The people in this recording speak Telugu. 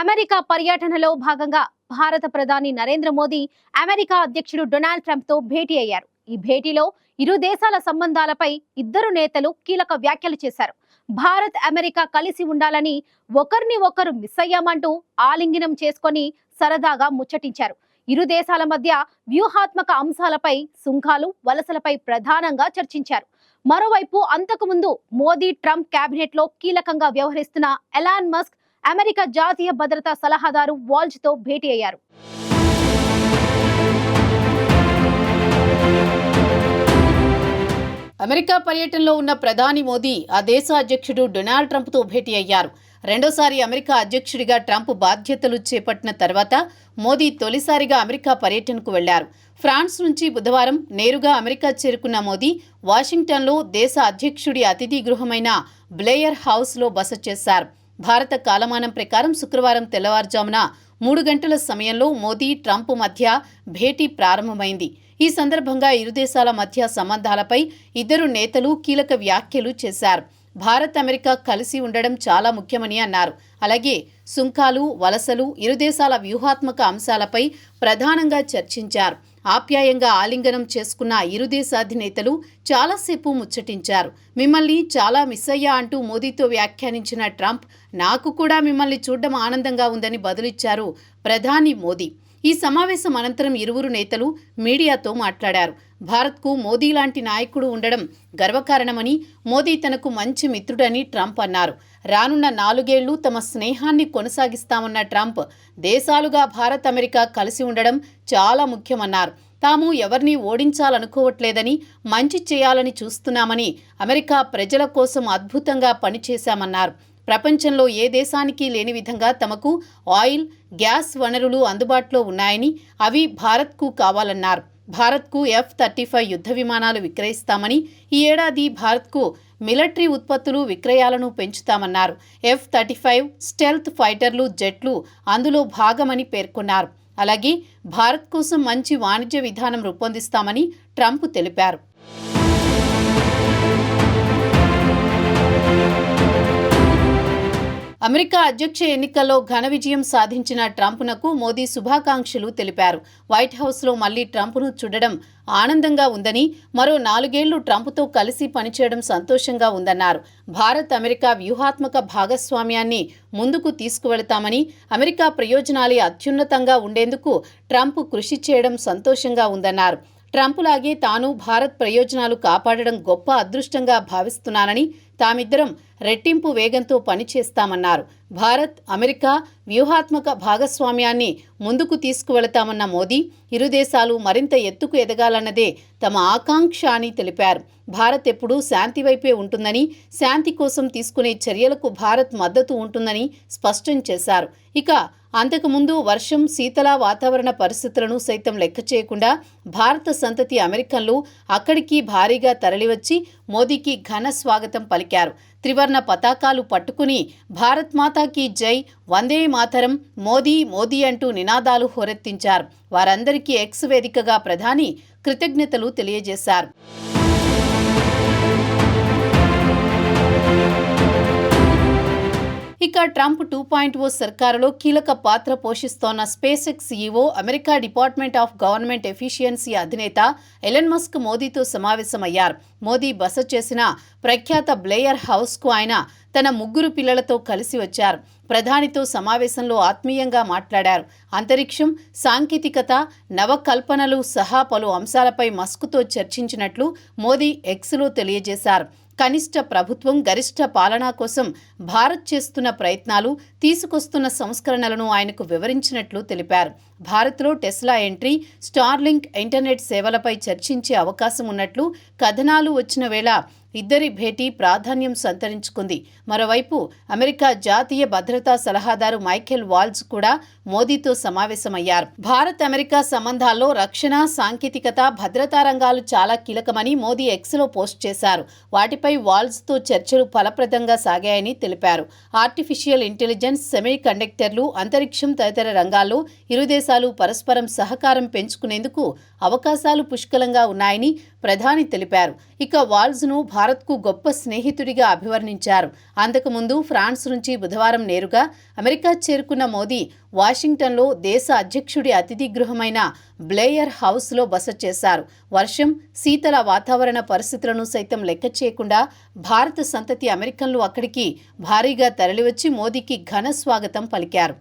అమెరికా పర్యటనలో భాగంగా భారత ప్రధాని నరేంద్ర మోదీ అమెరికా అధ్యక్షుడు డొనాల్డ్ ట్రంప్తో భేటీ అయ్యారు. ఈ భేటీలో ఇరు దేశాల సంబంధాలపై ఇద్దరు నేతలు కీలక వ్యాఖ్యలు చేశారు. భారత్ అమెరికా కలిసి ఉండాలని ఒకరిని ఒకరు మిస్ అయ్యామంటూ ఆలింగనం చేసుకొని సరదాగా ముచ్చటించారు. ఇరు దేశాల మధ్య వ్యూహాత్మక అంశాలపై సుంకాలు వలసలపై ప్రధానంగా చర్చించారు. మరోవైపు అంతకుముందు మోదీ ట్రంప్ కేబినెట్లో కీలకంగా వ్యవహరిస్తున్న ఎలాన్ మస్క్ అమెరికా జాతీయ భద్రతా సలహాదారు వాల్జ్తో భేటీ అయ్యారు. అమెరికా పర్యటనలో ఉన్న ప్రధాని మోదీ ఆ దేశ అధ్యక్షుడు డొనాల్డ్ ట్రంప్తో భేటీ అయ్యారు. రెండోసారి అమెరికా అధ్యక్షుడిగా ట్రంప్ బాధ్యతలు చేపట్టిన తర్వాత మోదీ తొలిసారిగా అమెరికా పర్యటనకు వెళ్ళారు. ఫ్రాన్స్ నుంచి బుధవారం నేరుగా అమెరికా చేరుకున్న మోదీ వాషింగ్టన్లో దేశ అధ్యక్షుడి అతిథి గృహమైన బ్లేయర్ హౌస్లో బస చేశారు. భారత కాలమానం ప్రకారం శుక్రవారం తెల్లవారుజామున మూడు గంటల సమయంలో మోదీ ట్రంప్ మధ్య భేటీ ప్రారంభమైంది. ఈ సందర్భంగా ఇరు దేశాల మధ్య సంబంధాలపై ఇద్దరు నేతలు కీలక వ్యాఖ్యలు చేశారు. భారత్ అమెరికా కలిసి ఉండడం చాలా ముఖ్యమని అన్నారు. అలాగే సుంకాలు వలసలు ఇరు దేశాల వ్యూహాత్మక అంశాలపై ప్రధానంగా చర్చించారు. ఆప్యాయంగా ఆలింగనం చేసుకున్న ఇరు దేశాధినేతలు చాలాసేపు ముచ్చటించారు. మిమ్మల్ని చాలా మిస్ అయ్యా అంటూ మోదీతో వ్యాఖ్యానించిన ట్రంప్ నాకు కూడా మిమ్మల్ని చూడడం ఆనందంగా ఉందని బదులిచ్చారు ప్రధాని మోదీ. ఈ సమావేశం అనంతరం ఇరువురు నేతలు మీడియాతో మాట్లాడారు. భారత్కు మోదీ లాంటి నాయకుడు ఉండడం గర్వకారణమని మోదీ తనకు మంచి మిత్రుడని ట్రంప్ అన్నారు. రానున్న నాలుగేళ్ళు తమ స్నేహాన్ని కొనసాగిస్తామన్న ట్రంప్ దేశాలుగా భారత్ అమెరికా కలిసి ఉండడం చాలా ముఖ్యమన్నారు. తాము ఎవరిని ఓడించాలనుకోవట్లేదని మంచి చేయాలని చూస్తున్నామని అమెరికా ప్రజల కోసం అద్భుతంగా పనిచేశామన్నారు. ప్రపంచంలో ఏ దేశానికి లేని విధంగా తమకు ఆయిల్ గ్యాస్ వనరులు అందుబాటులో ఉన్నాయని అవి భారత్కు కావాలన్నారు. భారత్కు ఎఫ్ థర్టీ ఫైవ్ యుద్ధ విమానాలు విక్రయిస్తామని ఈ ఏడాది భారత్కు మిలిటరీ ఉత్పత్తులు విక్రయాలను పెంచుతామన్నారు. ఎఫ్ థర్టీ ఫైవ్ స్టెల్త్ ఫైటర్లు జెట్లు అందులో భాగమని పేర్కొన్నారు. అలాగే భారత్ కోసం మంచి వాణిజ్య విధానం రూపొందిస్తామని ట్రంప్ తెలిపారు. అమెరికా అధ్యక్ష ఎన్నికల్లో ఘన విజయం సాధించిన ట్రంప్నకు మోదీ శుభాకాంక్షలు తెలిపారు. వైట్ హౌస్లో మళ్ళీ ట్రంప్ను చూడడం ఆనందంగా ఉందని మరో నాలుగేళ్ళు ట్రంప్తో కలిసి పనిచేయడం సంతోషంగా ఉందన్నారు. భారత్ అమెరికా వ్యూహాత్మక భాగస్వామ్యాన్ని ముందుకు తీసుకువెళతామని అమెరికా ప్రయోజనాలే అత్యున్నతంగా ఉండేందుకు ట్రంప్ కృషి చేయడం సంతోషంగా ఉందన్నారు. ట్రంప్ లాగే తాను భారత్ ప్రయోజనాలు కాపాడడం గొప్ప అదృష్టంగా భావిస్తున్నానని తామిద్దరం రెట్టింపు వేగంతో పనిచేస్తామన్నారు. భారత్ అమెరికా వ్యూహాత్మక భాగస్వామ్యాన్ని ముందుకు తీసుకువెళతామన్న మోదీ ఇరు దేశాలు మరింత ఎత్తుకు ఎదగాలన్నదే తమ ఆకాంక్ష అని తెలిపారు. భారత్ ఎప్పుడూ శాంతి వైపే ఉంటుందని శాంతి కోసం తీసుకునే చర్యలకు భారత్ మద్దతు ఉంటుందని స్పష్టం చేశారు. ఇక అంతకుముందు వర్షం శీతల వాతావరణ పరిస్థితులను సైతం లెక్క చేయకుండా భారత సంతతి అమెరికన్లు అక్కడికి భారీగా తరలివచ్చి మోదీకి ఘన స్వాగతం పలికారు. త్రివర్ణ పతాకాలు పట్టుకుని భారత్ మాతాకి జై వందే మాతరం మోదీ మోదీ అంటూ నినాదాలు హోరెత్తించారు. వారందరికీ ఎక్స్ వేదికగా ప్రధాని కృతజ్ఞతలు తెలియజేశారు. ఇక ట్రంప్ టూ పాయింట్ ఓ సర్కారులో కీలక పాత్ర పోషిస్తోన్న space X EO America department of government efficiency అధినేత ఎలన్ మస్క్ మోదీతో సమావేశమయ్యారు. మోదీ బస చేసిన ప్రఖ్యాత బ్లేయర్ హౌస్కు ఆయన తన ముగ్గురు పిల్లలతో కలిసి వచ్చారు. ప్రధానితో సమావేశంలో ఆత్మీయంగా మాట్లాడారు. అంతరిక్షం సాంకేతికత నవకల్పనలు సహా పలు అంశాలపై మస్క్తో చర్చించినట్లు మోదీ ఎక్స్లో తెలియజేశారు. కనిష్ట ప్రభుత్వం గరిష్ట పాలన కోసం భారత్ చేస్తున్న ప్రయత్నాలు తీసుకొస్తున్న సంస్కరణలను ఆయనకు వివరించినట్లు తెలిపారు. భారత్లో టెస్లా ఎంట్రీ స్టార్లింక్ ఇంటర్నెట్ సేవలపై చర్చించే అవకాశం ఉన్నట్లు కథనాలు వచ్చిన వేళ ఇద్దరి భేటీ ప్రాధాన్యం సంతరించుకుంది. మరోవైపు అమెరికా జాతీయ భద్రతా సలహాదారు మైఖేల్ వాల్జ్ కూడా మోదీతో సమావేశమయ్యారు. భారత్ అమెరికా సంబంధాల్లో రక్షణ సాంకేతికత భద్రతా రంగాలు చాలా కీలకమని మోదీ ఎక్స్లో పోస్ట్ చేశారు. వాటిపై వాల్జ్తో చర్చలు ఫలప్రదంగా సాగాయని తెలిపారు. ఆర్టిఫిషియల్ ఇంటెలిజెన్స్ సెమీ కండక్టర్లు అంతరిక్షం తదితర రంగాల్లో ఇరు దేశాలు పరస్పరం సహకారం పెంచుకునేందుకు అవకాశాలు పుష్కలంగా ఉన్నాయని ప్రధాని తెలిపారు. ఇక వాల్స్ను భారత్కు గొప్ప స్నేహితుడిగా అభివర్ణించారు. అంతకుముందు ఫ్రాన్స్ నుంచి బుధవారం నేరుగా అమెరికా చేరుకున్న మోదీ వాషింగ్టన్లో దేశ అధ్యక్షుడి అతిథి గృహమైన బ్లేయర్ హౌస్లో బస చేశారు. వర్షం శీతల వాతావరణ పరిస్థితులను సైతం లెక్క చేయకుండా భారత సంతతి అమెరికన్లు అక్కడికి భారీగా తరలివచ్చి మోదీకి ఘన స్వాగతం పలికారు.